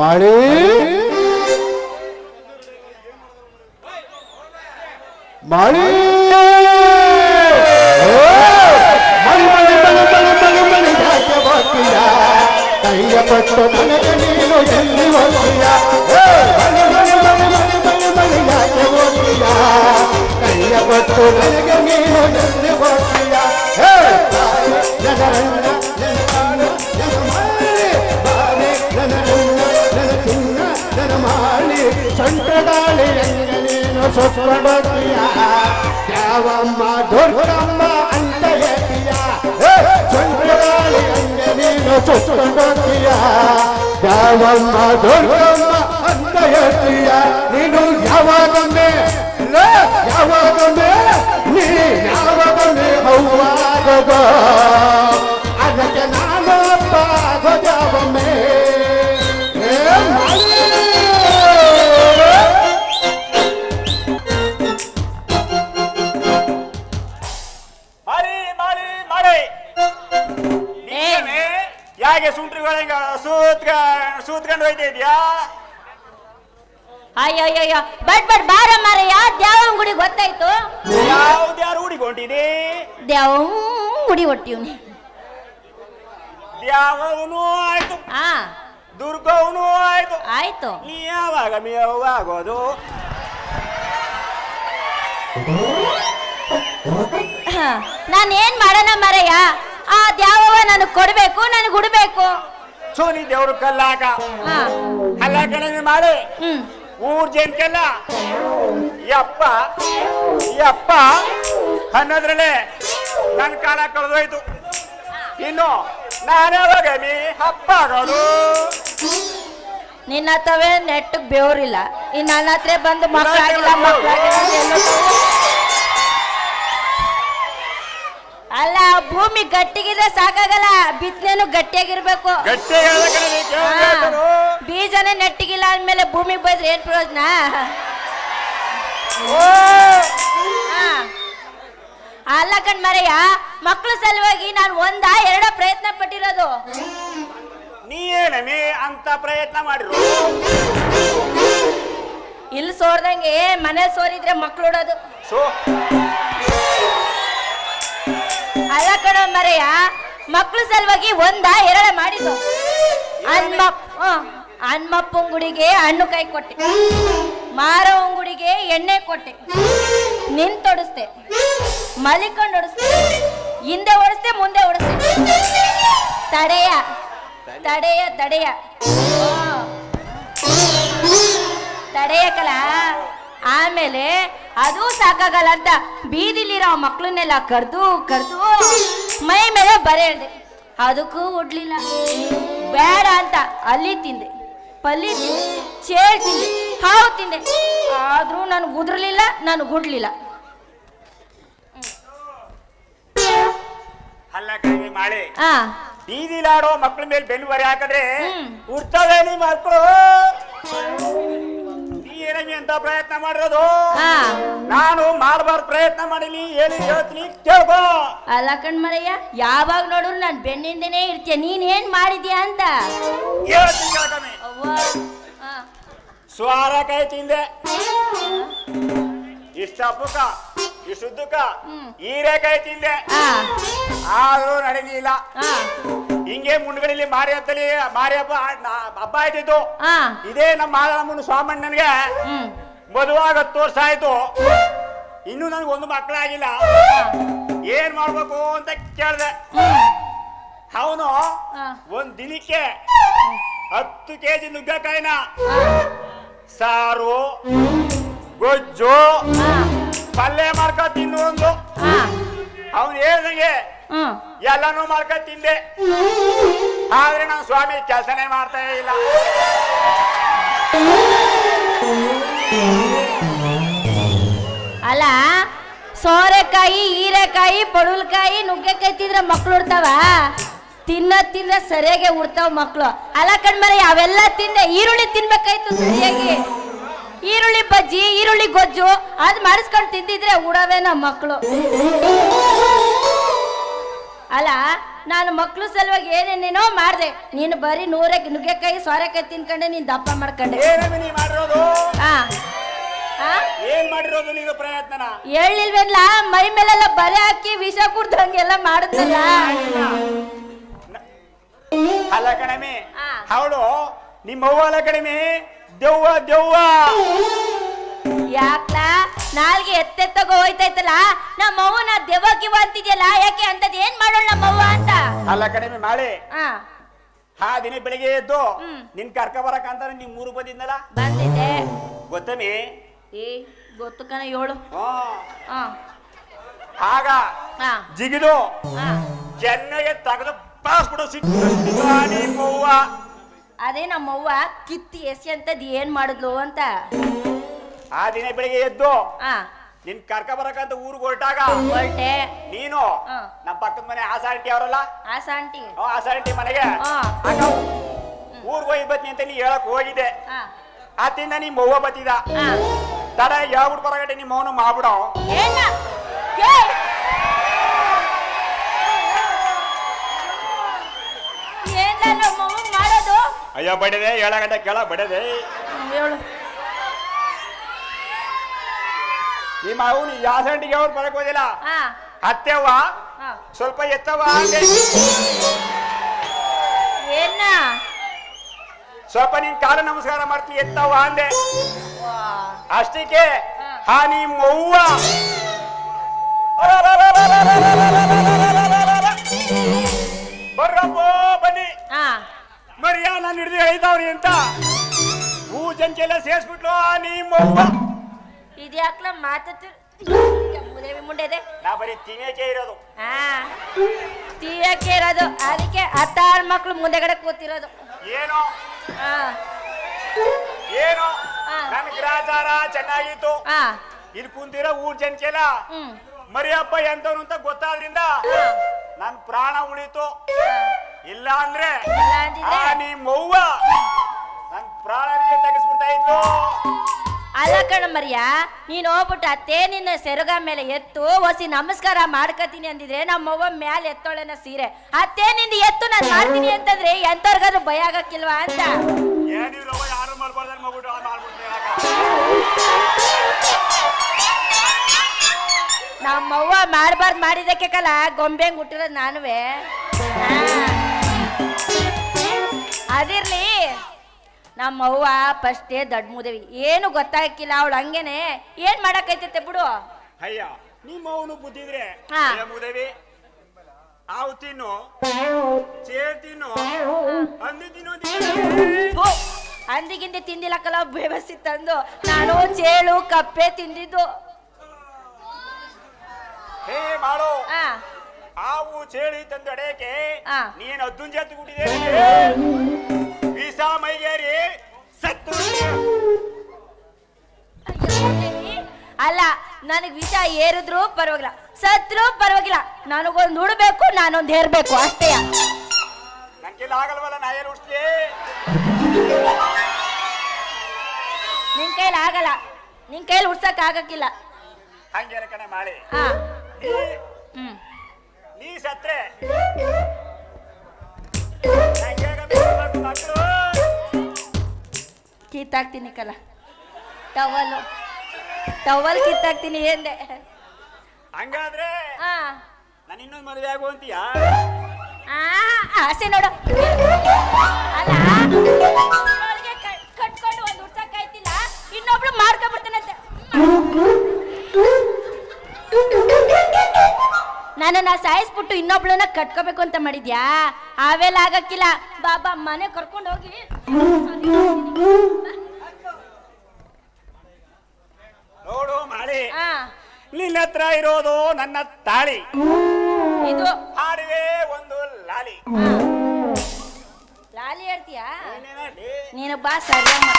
ಮಾಡಿ. ಮಾಡಿ. ಕೈಯ ಪಟ್ಟು ನನಗೆ ನೀನು ಎಲ್ಲಿ ಬರ್ತೀಯ ಕೈಯ ಪಟ್ಟು ನನಗೆ ನೀನು ಸೊತ್ತೊಡತೀಯ ಯಾವಮ್ಮ ದುರ್ಗಮ್ಮ ಅಂತ ಹೇಳ್ತೀಯ? ಸೊಂಟದಾಳಿ ರಂಗ ನೀನು ಸೊತ್ತೊಡತೀಯ ಯಾವಮ್ಮ ದೊಡ್ಡಮ್ಮ ಅಂತ ಹೇಳ್ತೀಯ? ನೀನು ಯಾಕೆ ಸುಂಟ್ರಿಗಳಿಗೆ ಸೂತ್ರ ಸೂತ್ಕೊಂಡು ಹೋಯ್ತಾ ಇದೆಯಾ ಅಯ್ಯಯ್ಯಯ್ಯೋ ಬಟ್ ಬಟ್ ಬಾರ ಮಾರಯ್ಯ ದ್ಯಾವನ್ ಗುಡಿ ಗೊತ್ತಾಯ್ತು? ಯಾವ್ದು ಯಾರು ಹುಡಿಕೊಂಡಿದೆ ದ್ಯಾವಂ ಗುಡಿ ಹೊಟ್ಟಿವ್ನಿ ದ್ಯಾವನು ಆಯ್ತು. ಆ. ದುರ್ಗವನು ಆಯ್ತು. ಆಯ್ತು. ನೀ ಯಾವಾಗ ಮೇವು ಆಗೋದು? ನಾನು ಏನ್ ಮಾಡೋಣ ಮಾರಯ್ಯ? ಆ ದ್ಯಾವವ ನನಗೆ ಕೊಡ್ಬೇಕು ನನಗೆ ಉಡ್ಬೇಕು. ಸೋನಿ ದೇವ್ರು ಕಲ್ಲಾಗ. ಹಾ. ಮಾಡಿ. ಹ್ಮ್. ಊರ್ ಕಲ್ಲ ಯಪ್ಪ ಯಪ್ಪ. ಅನ್ನೋದ್ರಲ್ಲೇ ನನ್ನ ಕಾಲ ಕಳೆದೋಯ್ತು. ಇನ್ನು ನಾನು ಮೀ ಹಪ್ಪ ಆಗೋದು ನಿನ್ನ ಹತ್ತವೇ ನೆಟ್ಟಗ್ ಬೇವ್ರಿಲ್ಲ. ಇನ್ ನನ್ನ ಹತ್ರ ಬಂದು ಮಕ್ಕಳಾಗಿಲ್ಲ ಮಕ್ಕಳಾಗಿಲ್ಲ ಅಂತ ಎಲ್ಲೋ- ಅಲ್ಲ ಭೂಮಿ ಗಟ್ಟಿಗಿದ್ರೆ ಸಾಕಾಗಲ್ಲ. ಬಿತ್ತನೆನು ಗಟ್ಟಿಯಾಗಿರ್ಬೇಕು. ಬೀಜನೇ ನೆಟ್ಟಿಗಿಲ್ಲ ಅಂದ್ಮೇಲೆ ಭೂಮಿಗೆ ಬೈದ್ರೆ ಏನ್ ಪ್ರಯೋಜನ. ಅಲ್ಲ ಕಣ್ ಮರೆಯ ಮಕ್ಕಳ ಸಲುವಾಗಿ ನಾನು ಒಂದ ಎರಡ ಪ್ರಯತ್ನ ಪಟ್ಟಿರೋದು. ನೀ ಏನೇ ಅಂತ ಪ್ರಯತ್ನ ಮಾಡಿರು? ಇಲ್ಲಿ ಸೋರ್ದಂಗೆ ಮನೆ ಸೋರಿದ್ರೆ ಮಕ್ಳು ಉಡೋದು ಸೊ ಅಲ್ಲ ಕಣ ಮರೆಯ ಮಕ್ಕಳ ಸಲುವಾಗಿ ಒಂದ ಎರಡ ಮಾಡಿದ್ದು. ಅನ್ಮಪ್ಪ ಹನ್ಮಪ್ಪನ ಗುಡಿಗೆ ಹಣ್ಣು ಕೈ ಕೊಟ್ಟೆ. ಮಾರ ಉಂಗುಡಿಗೆ ಎಣ್ಣೆ ಕೊಟ್ಟೆ. ನಿಂತೊಡಿಸ್ತೆ ಮಲಿಕೊಂಡು ಹೊಡಿಸ್ತೆ ಹಿಂದೆ ಓಡಿಸ್ತೆ ಮುಂದೆ ಓಡಿಸ್ತೆ ತಡೆಯ ತಡೆಯ ತಡೆಯ. ತಡೆಯಕಲ್ಲ ಆಮೇಲೆ ಅದು ಸಾಕಾಗಲ್ಲ ಅಂತ ಬೀದಿಲಿರೋ ಮಕ್ಕಳನ್ನೆಲ್ಲ ಕರೆದು ಕರೆದು ಮೈ ಮೇಲೆ ಬರೆ ಹೇಳ್ದೆ ಅದಕ್ಕೂ ಒಡ್ಲಿಲ್ಲ. ಬೇಡ ಅಂತ ಅಲ್ಲಿ ತಿಂದೆ. ಪಲ್ಲಿ ತಿಂದೆ. ಚೇಳ್ ತಿಂದೆ. ಹಾವು ತಿಂದೆ. ಆದ್ರೂ ನಾನು ಗುದ್ರಲಿಲ್ಲ ನಾನು ಗುಡ್ಲಿಲ್ಲ. ಅಲ್ಲ ಕಣಿ ಮಾಡಿ ಆ. ಬೀದಿಲಾಡೋ ಮಕ್ಕಳ ಮೇಲೆ ಬೆನ್ನು ಬರೆ ಹಾಕಿದ್ರೆ ಉರ್ತವೇನಿ ಮಕ್ಕಳು ನೀ ಏನಮಿ ಅಂತ ಪ್ರಯತ್ನ ಮಾಡಿರೋದು. ನಾನು ಮಾಡಬಾರ್ದು ಪ್ರಯತ್ನ ಮಾಡೀನಿ ಏನು ಹೇಳ್ತೀನಿ ಕೇಳ್ಕೋ. ಅಲ್ಲ ಕಣ್ಮರಯ್ಯ ಯಾವಾಗ ನೋಡಿದ್ರು ನಾನ್ ಬೆನ್ನಿಂದನೇ ಇರ್ತೀಯ ನೀನ್ ಏನ್ ಮಾಡಿದ್ಯಾ ಅಂತ? ಹೇಳ್ತೀನಿ ಕೈ ಅವ್ವ ಆ. ಸ್ವಾರಕಾಯಿ ತಿಂದೆ. ಇಷ್ಟಪ್ಪಕ್ಕ ಇಷ್ಟುದ್ದಕ್ಕ ಹ್ಮ್. ಹೀರೆಕಾಯಿ ತಿಂದೆ. ಆ ಆದ್ರೂ ನಡೀಲಿಲ್ಲ. ಆ ಹಿಂಗೆ ಮುಂಡ್ಗಳಲ್ಲಿ ಮಾರಿ ಮಾರಿಯಪ್ಪ ಮಾರಿ ಹಬ್ಬ ಆಯ್ತಿತ್ತು. ಇದೇ ನಮ್ಮ ಮಾದಮ್ಮನ ಸ್ವಾಮಣ್ಣನ್ಗೆ ಮದುವಾಗ ಹತ್ತು ವರ್ಷ ಆಯ್ತು. ಇನ್ನು ನನಗೆ ಒಂದು ಮಕ್ಕಳಾಗಿಲ್ಲ. ಏನ್ ಮಾಡ್ಬೇಕು ಅಂತ ಕೇಳ್ದೆ. ಅವನು. ಒಂದ್ ದಿನಕ್ಕೆ ಹತ್ತು ಕೆಜಿ ನುಗ್ಗಕಾಯಿನ ಸಾರು ಗೊಜ್ಜು ಪಲ್ಯ ಮಾಡ್ಕೊ ತಿನ್ನು ಒಂದು ಅವನು ಹೇಳ್ದಂಗೆ ಎಲ್ಲಾನು ಮಾಡ್ಕೊಂಡು ತಿಂದೆ. ಆದ್ರೆ ನಾನು ಸ್ವಾಮಿ ಕೆಲಸನೇ ಮಾಡ್ತಾ ಇಲ್ಲ. ಅಲ್ಲ ಸೋರೆಕಾಯಿ ಹೀರೆಕಾಯಿ ಪಡುಲ್ಕಾಯಿ ನುಗ್ಗೆಕಾಯಿ ತಿಂದ್ರೆ ಮಕ್ಳು ಉಡ್ತಾವ? ತಿನ್ನ ತಿಂದ್ರೆ ಸರಿಯಾಗಿ ಉಡ್ತಾವ ಮಕ್ಳು. ಅಲ್ಲ ಕಣ್ಮರೆ ಅವೆಲ್ಲ ತಿಂದೆ ಈರುಳ್ಳಿ ತಿನ್ಬೇಕಾಯ್ತು ಸರಿಯಾಗಿ. ಈರುಳ್ಳಿ ಬಜ್ಜಿ ಈರುಳ್ಳಿ ಗೊಜ್ಜು ಅದ್ ಮಾಡಿಸ್ಕೊಂಡು ತಿಂದಿದ್ರೆ ಉಡವೆ ನಮ್ಮ ಮಕ್ಕಳು ಅಲ್ಲ ನಾನು ಮಕ್ಕಳು ಸಲುವಾಗಿ ಏನೇನೇನೋ ಮಾಡಿದೆ. ನೀನು ಬರೀ ನೂರಕ್ಕೆ ನುಗ್ಗೆಕಾಯಿ ಸೋರೆಕಾಯಿ ತಿನ್ಕೊಂಡೆ ನೀನು ದಪ್ಪ ಮಾಡ್ಕೊಂಡೆ. ಏನಮ್ಮ ನೀ ಮಾಡಿರೋದು? ಹಾ ಹಾ ಏನ್ ಮಾಡಿರೋದು ನೀನು ಪ್ರಯತ್ನನ? ಹೇಳಿಲ್ವೇನ್ಲ ಮೈ ಮೇಲೆಲ್ಲ ಬರೆ ಹಾಕಿ ವಿಷ ಕುಡ್ದಂಗೆಲ್ಲ ಮಾಡುತ್ತಲ್ಲ? ಅಲ್ಲ ಕಣಮೆ ಆ. ಅವಳು ನಿಮ್ಮ ಅವ್ವ ಅಲ್ಲ ಕಡಿಮೆ ದೆವ್ವ ದೆವ್ವ. ಯಾಕ್ಲ? ನಾಲ್ಗೆ ಎತ್ತೆತ್ತಗೋ ಹೋಯ್ತೈತಲ್ಲ ನಮ್ಮ ಅವ್ವನ ದೆವ್ವ ಅಂತಿದ್ಯಲ್ಲ ಯಾಕೆ ಅಂತದ್ ಏನ್ ಮಾಡೋಣ ನಮ್ಮ ಅವ್ವ ಅಂತ? ಅಲ್ಲ ಕಡಿಮೆ ಮಾಳೆ. ಹಾ. ಆ ದಿನ ಬೆಳಿಗ್ಗೆ ಎದ್ದು ಹ್ಮ್. ನಿನ್ ಕರ್ಕ ಬರಕಂತ ನಿಮ್ ಮೂರು ಬಂದಿದ್ನಲ್ಲ? ಬಂದಿದ್ದೆ. ಗೊತ್ತಮಿ? ಏ ಗೊತ್ತು ಕಣ ಏಳು. ಹಾ. ಹಾ. ಆಗ ಹಾ. ಜಿಗಿದು ಹಾ. ಚೆನ್ನಾಗೆ ತಗದು ಪಾಸ್ಬಿಡು ಸಿಕ್ಕ ಅದೇ ನಮ್ಮವ್ವ ಕಿತ್ತಿ ಎಸಿ ಅಂತದ್ ಏನ್ ಮಾಡಿದ್ಲು ಅಂತ. ಆ ದಿನ ಬೆಳಿಗ್ಗೆ ಎದ್ದು ಹಾ ನಿನ್ ಕರ್ಕ ಬರಕಂತ ಊರಿಗೆ ಹೊರಟಾಗ ಹೊರಟೆ. ನೀನು ಹಾ. ನಮ್ಮ ಪಕ್ಕದ ಮನೆ ಆಸಾಂಟಿ ಅವರಲ್ಲ? ಆಸ ಆಂಟಿ. ಆಸಾಂಟಿ ಮನೆಗೆ? ಹಾ ಆಗ ಊರ್ಗ್ ಹೋಗಿ ಬತ್ನಿ ಅಂತ ನೀ ಹೇಳಕ್ ಹೋಗಿದ್ದೆ. ಹಾ ಆತಿಂದ ನಿಮ್ಮ ಅವ್ವ ಬತ್ತಿದ. ತಡ ಹೇಳ್ಬಿಟ್ಟು ಬರಗಟ್ಟೆ ನಿಮ್ಮ ಅವನು ಮಾಡ್ಬಿಡೋ. ಏನ ಏ! ಏನ ಮಾಡೋದು? ಅಯ್ಯೋ ಬಡದೆ ಕೆಳ ಬಡದೆ. ಹ್ಮ್, ಹೇಳು. ನಿಮ್ಮ ಅವನು ಯಾಸಂಟಿಗೆ ಅವ್ರು ಬರಕ್ ಹೋದಿಲ್ಲ ಹಾ. ಅತ್ತೆವ್ವ ಸ್ವಲ್ಪ ಎತ್ತವ್ವ ಅಂದೆ. ಏನ? ಸ್ವಲ್ಪ ನಿನ್ ಕಾಲ ನಮಸ್ಕಾರ ಮಾಡ್ತಿ ಎತ್ತವ್ವ ಅಂದೆ. ಅಷ್ಟಕ್ಕೆ ಹಾ. ನೀ ನಿಮ್ಮ ಅವ್ವ ಬರ್ರಪ್ಪೋ ಬನ್ನಿ. ಹಾ. ಮರಿಯ ನಾನು ಹಿಡಿದು ಹೇಳಿದವ್ರಿ ಅಂತ. ಹೂ ಜಂಕೆಲ್ಲ ಸೇರ್ಸ್ಬಿಟ್ಲು ನೀ ಅವ್ವ ಇದ್ಯಾಕ್ಲ ಮಾತತ್ತು ಮುಂಡೆದೆ ನಾ ಬರೀ ತಿನ್ನಕ್ಕೆ ಇರೋದು. ಹಾ. ತೀಯಕ್ಕೆ ಇರೋದು. ಅದಕ್ಕೆ ಹತ್ತಾರು ಮಕ್ಳು ಮುಂದೆಗಡೆ ಕೂತಿರೋದು. ಏನೋ? ಹಾ. ಏನೋ. ನನ್ ಗ್ರಾಚಾರ ಚೆನ್ನಾಗಿತ್ತು. ಹಾ. ಇಲ್ಲಿ ಕುಂತಿರೋ ಊರ್ ಜನಕ್ಕೆಲ್ಲ ಹ್ಮ್. ಮರಿಯಪ್ಪ ಎಂತವ್ರು ಅಂತ ಗೊತ್ತಾದ್ರಿಂದ. ನನ್ ಪ್ರಾಣ ಉಳಿತು. ಇಲ್ಲ ಅಂದ್ರೆ ಇಲ್ಲ ಅಂದಿದ್ರೆ? ಆ ನಿಮ್ಮ ಅವ್ವ ನನ್ ಪ್ರಾಣ ತೆಗೆಸ್ಬಿಡ್ತಾ ಇದ್ಲು. ಅಲ್ಲ ಕಣ ಮರಿಯ ನೀನ್ ಹೋಗ್ಬಿಟ್ಟು ಅತ್ತೆ ನಿನ್ನ ಸೆರಗ ಮೇಲೆ ಎತ್ತು ಒಸಿ ನಮಸ್ಕಾರ ಮಾಡ್ಕತೀನಿ ಅಂದಿದ್ರೆ ನಮ್ಮವ್ವ ಮ್ಯಾಲೆ ಎತ್ತೊಳೆನ ಸೀರೆ. ಅತ್ತೆ ನಿಂದ ಎತ್ತು ನಾನು ಮಾಡ್ತೀನಿ ಅಂತಂದ್ರೆ ಎಂತವ್ರಿಗಾದ್ರೂ ಭಯ ಆಗಕ್ಕಿಲ್ವಾ ಅಂತ. ನಮ್ಮವ್ವ ಮಾಡ್ಬಾರ್ದು ಮಾಡಿದಕ್ಕೆ ಕಲ ಗೊಂಬೆಂಗ್ ಹುಟ್ಟಿರೋದು ನಾನುವೆ. ಅದಿರ್ಲಿ. ನಮ್ಮವ್ವ ಫಸ್ಟೇ ದೊಡ್ಡ ಮುದೇವಿ. ಏನು ಗೊತ್ತಾಗಿಲ್ಲ ಅವಳು ಹಂಗೇನೆ. ಏನ್ ಮಾಡಕ್ಕೈತೈತೆ ಬಿಡು. ಅಯ್ಯ ನಿಮ್ಮ ಅವನು ಬುದ್ಧಿದ್ರೆ. ಅಯ್ಯ ಹಾವು ತಿನ್ನು ಚೇರ್ ತಿನ್ನು ಅಂದಿ ತಿನ್ನು ಅಂದಿಗಿಂದಿ ತಿಂದಿಲ್ಲ ಕಲ ಬೇವಸಿ ತಂದು. ನಾನು ಚೇಳು ಕಪ್ಪೆ ತಿಂದಿದ್ದು. ಹೇ ಮಾಡು ಆ ಹಾವು ಚೇಳಿ ತಂದು ಅಡೆಯಕ್ಕೆ ನೀನು ಅದ್ದುನ್ ಜಾತಿ ಹುಟ್ಟಿದೆ ಮೈಗೇರಿ ಸತ್ತು. ಅಲ್ಲ ನನಗ್ ವಿಷ ಏರಿದ್ರು ಪರವಾಗಿಲ್ಲ. ಸತ್ರು ಪರವಾಗಿಲ್ಲ. ನನಗೊಂದು ಉಡ್ಬೇಕು ನಾನೊಂದು ಹೇರ್ಬೇಕು ಅಷ್ಟೇ. ನನ್ ಕೈಲಿ ಆಗಲ್ವಲ್ಲ ನಾ ಏನು ಉಡ್ಸ್ಲಿ ನಿನ್ ಕೈಲಿ ಆಗಲ್ಲ. ನಿನ್ ಕೈಲಿ ಉಡ್ಸಕ್ ಆಗಕ್ಕಿಲ್ಲ. ಹಂಗೇನ ಕಣೆ ಮಾಡಿ ಹಾ. ಹ್ಮ್. ನೀ ಸತ್ರೆ. ಮಕ್ಕಳು ಕಿತ್ತಾಕ್ತೀನಿ ಕಲ. ಟವಲ್. ಟವಲ್ ಕಿತ್ತಾಕ್ತೀನಿ ಎಂದೆ. ಹಂಗಾದ್ರೆ ಹಾ ನಾನು ಇನ್ನೊಂದು ಮದುವೆ ಆಗು ಅಂತೀಯಾ? ಆಸೆ ನೋಡು. ಅಲ್ಲ ಕಟ್ಕೊಂಡು ಒಂದು ಉಡ್ಸಕ್ಕಾಯ್ತಿಲ್ಲ ಇನ್ನೊಬ್ಳು ಮಾಡ್ಕೊಂಡ್ಬಿಡ್ತಾನಂತೆ ನಾ ಸಾಯಿಸ್ಬಿಟ್ಟು ಇನ್ನೊಬ್ಳನ್ನ ಕಟ್ಕೋಬೇಕು ಅಂತ ಮಾಡಿದ್ಯಾ? ಅವೆಲ್ಲ ಆಗಕ್ಕಿಲ್ಲ. ಬಾಬಾ ಮನೆ ಕರ್ಕೊಂಡು ಹೋಗಿ ನೋಡು ಮಾಡಿ ಆ, ನಿನ್ನ ಹತ್ರ ಇರೋದು ನನ್ನ ತಾಳಿ. ಇದು ಹಾಡುವೆ ಒಂದು ಲಾಲಿ. ಲಾಲಿ ಹೇಳ್ತೀಯಾ? ನೀನು ಬಾ ಸರಿಯಮ್ಮ.